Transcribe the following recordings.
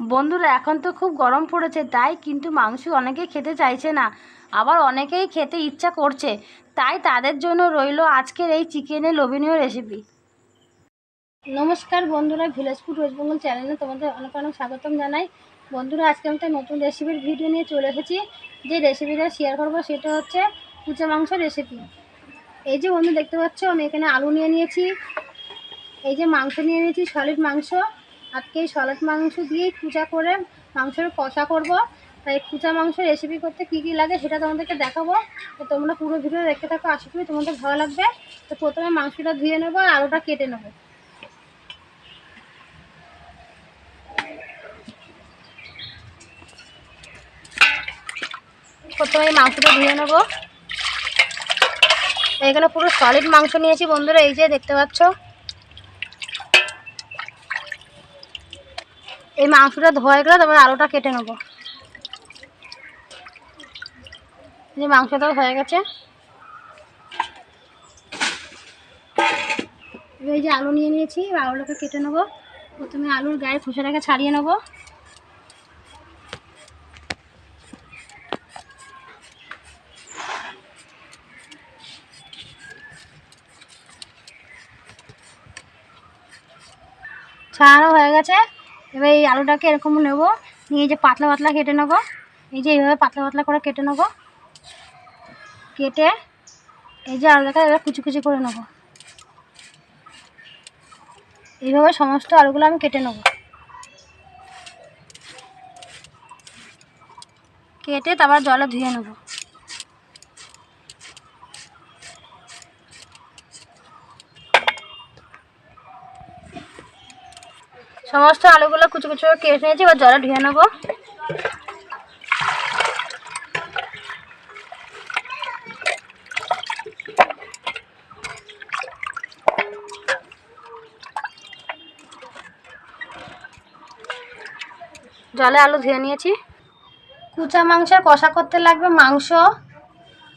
বন্ধুরা, এখন তো খুব গরম পড়েছে, তাই কিন্তু মাংস অনেকেই খেতে চাইছে না, আবার অনেকেই খেতে ইচ্ছা করছে, তাই তাদের জন্য রইল আজকের এই চিকেনের লোভনীয় রেসিপি নমস্কার বন্ধুরা ভিলেজ ফুড ওয়েস্ট বেঙ্গল চ্যানেলে তোমাদের অনেক অনেক স্বাগতম জানাই। বন্ধুরা, আজকে আমি একটা নতুন রেসিপির ভিডিও নিয়ে চলে এসেছি। যে রেসিপিটা শেয়ার করব সেটা হচ্ছে কুচা মাংস রেসিপি এই যে বন্ধু দেখতে পাচ্ছ, আমি এখানে আলু নিয়ে নিয়েছি, এই যে মাংস নিয়ে নিয়েছি সলিড মাংস। আজকে সলিড মাংস দিয়েই কুচা করে মাংসের কষা করব। তাই কুচা মাংস রেসিপি করতে কী কী লাগে সেটা তোমাদেরকে দেখাবো। তো তোমরা পুরো ভিডিও দেখতে থাকো, আশা করি তোমাদের ভালো লাগবে। তো প্রথমে মাংসটা ধুয়ে নেব আর ওটা কেটে নেব। প্রথমে মাংসটা ধুয়ে নেব। এখানে পুরো সলিড মাংস নিয়েছি বন্ধুরা, এই যে দেখতে পাচ্ছ। এই মাংসটা ধোয়া গেলে তারপরে আলুটা কেটে নেব। যে মাংসটাও হয়ে গেছে। এই যে আলু নিয়ে নিয়েছি আলুটাকে কেটে নেব। প্রথমে আলুর গায়ে খোসাটাকে ছাড়িয়ে নেব। ছাড়ানো হয়ে গেছে। এবার এই আলুটাকে এরকম নেব, নিয়ে যে পাতলা পাতলা কেটে নেব। এই যে এইভাবে পাতলা পাতলা করে কেটে নেব। কেটে এই যে আলুটাকে এবার কুচি কুচি করে নেব। এইভাবে সমস্ত আলুগুলো আমি কেটে নেব। কেটে তারপর জলে ধুয়ে নেব। সমস্ত আলুগুলো কুচু কুচু করে কেটে নিয়েছি, এবার জলে ধুয়ে নেব। জলে আলু ধুয়ে নিয়েছি। কুচা মাংসের কষা করতে লাগবে মাংস,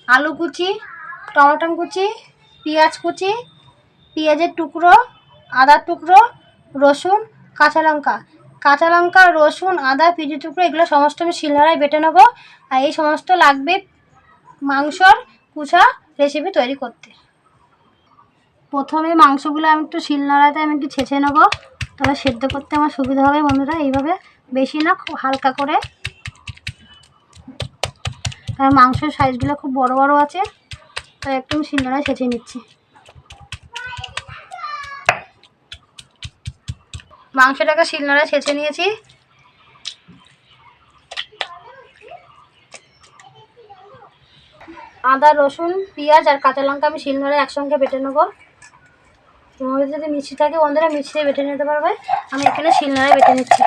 আলু কুচি টমেটো কুচি, পেঁয়াজ কুচি, পেঁয়াজের টুকরো, আদার টুকরো, রসুন কাঁচা লঙ্কা। কাঁচা লঙ্কা, রসুন, আদা পিঁজি টুকরো, এগুলো সমস্ত আমি শিলনোড়ায় বেটে নেব। আর এই সমস্ত লাগবে মাংসর কুচা রেসিপি তৈরি করতে। প্রথমে মাংসগুলো আমি একটু শিলনোড়াতে আমি একটু ছেঁচে নেব। তবে সেদ্ধ করতে আমার সুবিধা হবে বন্ধুরা, এইভাবে। বেশি না, খুব হালকা করে। কারণ মাংসের সাইজগুলো খুব বড় বড় আছে, তাই একটু আমি শিলনোড়ায় ছেঁচে নিচ্ছি। মাংসটাকে শিলনোড়ায় ছেঁচে নিয়েছি। আদা, রসুন, পেঁয়াজ আর কাঁচা লঙ্কা আমি শিলনোড়ায় একসঙ্গে বেটে নেব। তোমাদের যদি মিষ্টি থাকে, বন্ধুরা মিষ্টিতে বেটে নিতে পারবে। আমি এখানে শিলনোড়ায় বেটে নিচ্ছি।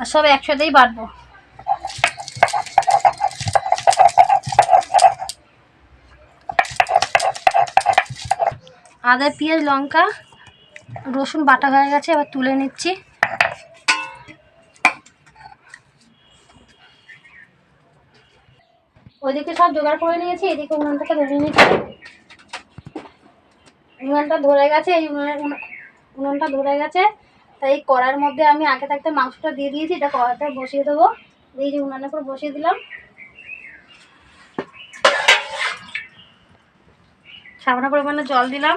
আর সব একসাথেই বাটবো। আদা, পেঁয়াজ, লঙ্কা রসুন বাটা হয়ে গেছে, এবার তুলে নিচ্ছি। ওইদিকে সব জোগাড় করে নিয়েছি, এদিকে উনুনটাকে ধরে নিচ্ছি। উনুনটা ধরে গেছে, এই উনুনটা ধরে গেছে। তাই কড়ার মধ্যে আমি আগে থাকতে মাংসটা দিয়ে দিয়েছি, এটা কড়াতে বসিয়ে দেবো। এই যে উনানের উপর বসিয়ে দিলাম। সামান্য পরিমাণে জল দিলাম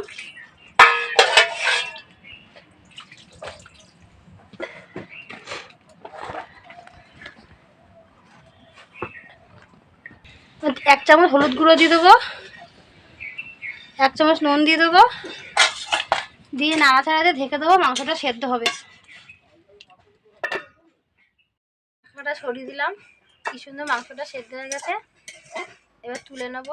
এক চামচ হলুদ গুঁড়ো দিয়ে দেবো। এক চামচ নুন দিয়ে দেবো। দিয়ে নাড়াচাড়া দিয়ে ঢেকে দেবো, মাংসটা সেদ্ধ হবে। মাংসটা সরিয়ে দিলাম। কি সুন্দর মাংসটা সেদ্ধ হয়ে গেছে। এবার তুলে নেব।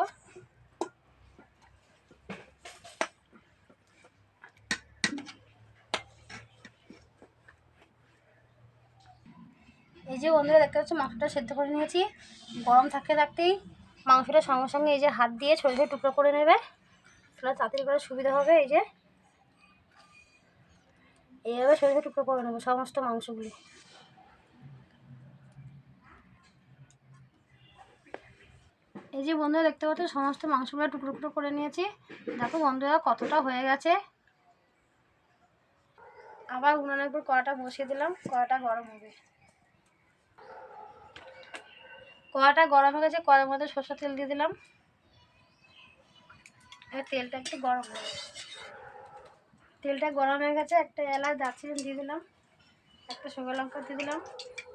এই যে বন্ধুরা, দেখতে পাচ্ছ মাংসটা সেদ্ধ করে নিয়েছি। গরম থাকতে থাকতেই মাংসটা সঙ্গে সঙ্গে এই যে হাত দিয়ে ছোটো ছোটো টুকরো করে নেবে। তাহলে তাড়াতাড়ি করে সুবিধা হবে এই যে। এইভাবে ছোটো ছোটো টুকরো করে নেব সমস্ত মাংসগুলি। এই যে বন্ধুরা দেখতে পাচ্ছ, সমস্ত মাংসগুলো টুকরো টুকরো করে নিয়েছি। দেখো বন্ধুরা কতটা হয়ে গেছে। আবার উনানের উপর কড়াটা বসিয়ে দিলাম, কড়াটা গরম হবে। কড়াটা গরম হয়ে গেছে, কড়ার মধ্যে সরষের তেল দিয়ে দিলাম। তেলটা একটু গরম হবে তেলটা গরম হয়ে গেছে, একটা এলাচ, দারচিনি দিয়ে দিলাম, একটা শুকনো লঙ্কা দিয়ে দিলাম,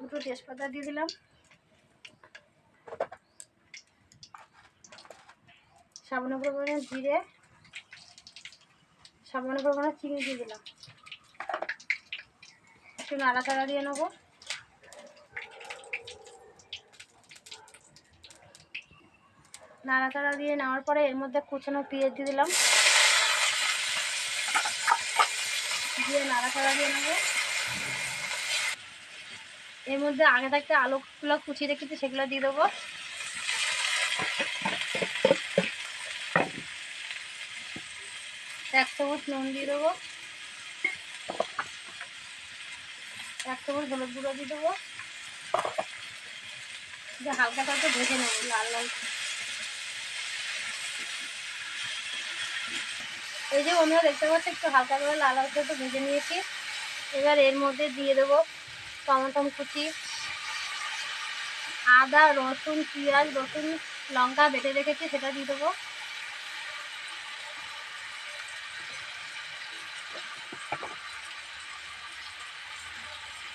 দুটো তেজপাতা দিয়ে দিলাম। সামান্য পরিমাণে জিরে, সামান্য পরিমাণে চিনি দিয়ে দিলাম। একটু নাড়াচাড়া দিয়ে নেব। নাড়াচাড়া দিয়ে নেওয়ার পরে এর মধ্যে কুচানো পেঁয়াজ দিয়ে দিলাম। দিয়ে নাড়াচাড়া দিয়ে নেব। এর মধ্যে আগে থাকতে আলুগুলো কুচিয়ে রেখেছি, সেগুলো দিয়ে দেবো। এক চামচ নুন দিয়ে দেবো। এক চামচ হলুদ গুঁড়ো দিয়ে দেবো। হালকা হালকা ভেজে নেব, লাল লাল এই যে বন্ধুরা দেখতে পাচ্ছি, একটু হালকা করে লাল একটু ভেজে নিয়েছি। এবার এর মধ্যে দিয়ে দেবো টমেটম কুচি, আদা, রসুন, পেঁয়াজ, রসুন, লঙ্কা বেটে রেখেছি, সেটা দিয়ে দেবো।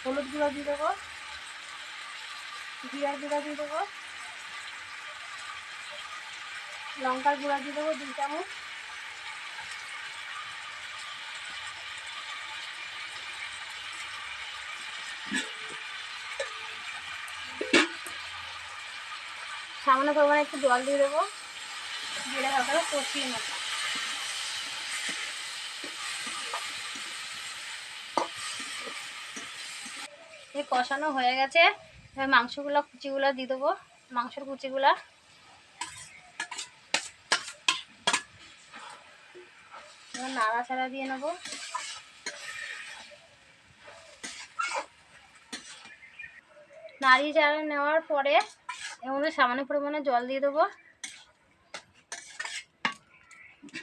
হলুদ গুঁড়ো দিয়ে দেবো, জিরার গুঁড়া দিয়ে দেবো, লঙ্কার গুঁড়া দিয়ে দেবো দুই চামচ। সামান্য পরিমাণে একটু জল দিয়ে দেবো। দিয়ে হালকা কষিয়ে নেব। এই কষানো হয়ে গেছে। এবার মাংসগুলো, কুচিগুলো দিয়ে দেবো, মাংসের কুচিগুলা। এবার নাড়াচাড়া দিয়ে নেব। নাড়িয়ে চাড়া নেওয়ার পরে এর মধ্যে সামান্য পরিমাণে জল দিয়ে দেবো।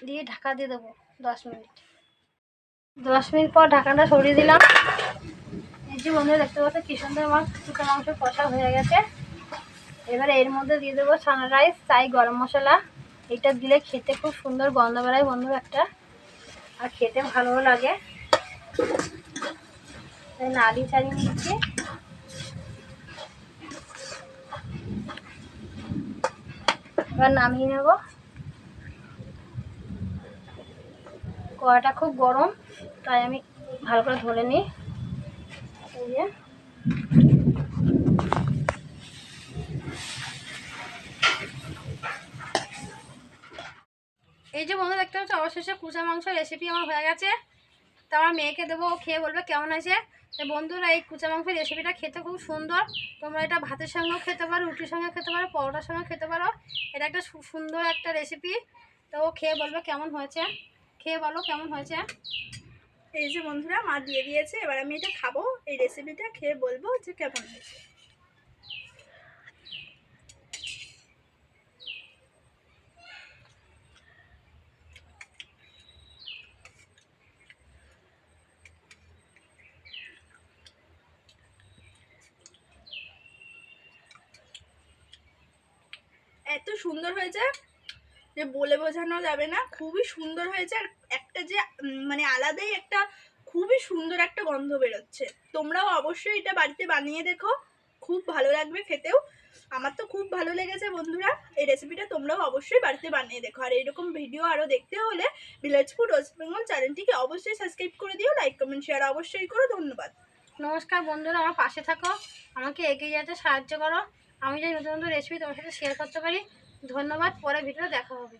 দিয়ে ঢাকা দিয়ে দেবো দশ মিনিট। দশ মিনিট পর ঢাকাটা সরিয়ে দিলাম। এই যে বন্ধুরা দেখতে পাচ্ছ, কি সুন্দর আমার শুকনো মাংস কষা হয়ে গেছে। এবার এর মধ্যে দিয়ে দেবো ছানা রাইস তাই গরম মশলা। এটা দিলে খেতে খুব সুন্দর গন্ধ বেড়ায় বন্ধুরা একটা। আর খেতে ভালোও লাগে। নাড়ি ছাড়িয়ে নিচ্ছি। এবার নামিয়ে নেব। কড়াটা খুব গরম, তাই আমি ভালো করে ধরে নিই। এই যে। এই যে বন্ধু দেখতে পাচ্ছ? অবশেষে কুচা মাংস রেসিপি আমার হয়ে গেছে। তা আমার মেয়েকে দেবো, ও খেয়ে বলবে, কেমন আছে তো বন্ধুরা, এই কুচা মাংসের রেসিপিটা খেতে খুব সুন্দর। তোমরা এটা ভাতের সঙ্গেও খেতে পারো, রুটির সঙ্গে খেতে পারো, পরোটার সঙ্গে খেতে পারো। এটা একটা সুন্দর একটা রেসিপি তো ও খেয়ে বলবে, কেমন হয়েছে? খেয়ে বলো, কেমন হয়েছে? এই যে বন্ধুরা, মা দিয়ে দিয়েছে, এবার আমি এটা খাব। এই রেসিপিটা খেয়ে বলব যে কেমন হয়েছে। এত সুন্দর হয়েছে যে বলে বোঝানো যাবে না। খুবই সুন্দর হয়েছে আর একটা যে মানে আলাদাই একটা খুবই সুন্দর একটা গন্ধ বেরোচ্ছে। তোমরাও অবশ্যই এটা বাড়িতে বানিয়ে দেখো। খুব ভালো লাগবে খেতেও। আমার তো খুব ভালো লেগেছে বন্ধুরা। এই রেসিপিটা তোমরাও অবশ্যই বাড়িতে বানিয়ে দেখো। আর এরকম ভিডিও আরও দেখতে হলে ফুড ওয়েস্ট বেঙ্গল চ্যানেলটিকে অবশ্যই সাবস্ক্রাইব করে দিও লাইক কমেন্ট শেয়ার অবশ্যই করো। ধন্যবাদ। নমস্কার বন্ধুরা, আমার পাশে থাকো। আমাকে এগিয়ে যেতে সাহায্য করো। আমি যদি নতুন নতুন রেসিপি তোমার সাথে শেয়ার করতে পারি, ধন্যবাদ, পরে ভিডিও দেখা হবে।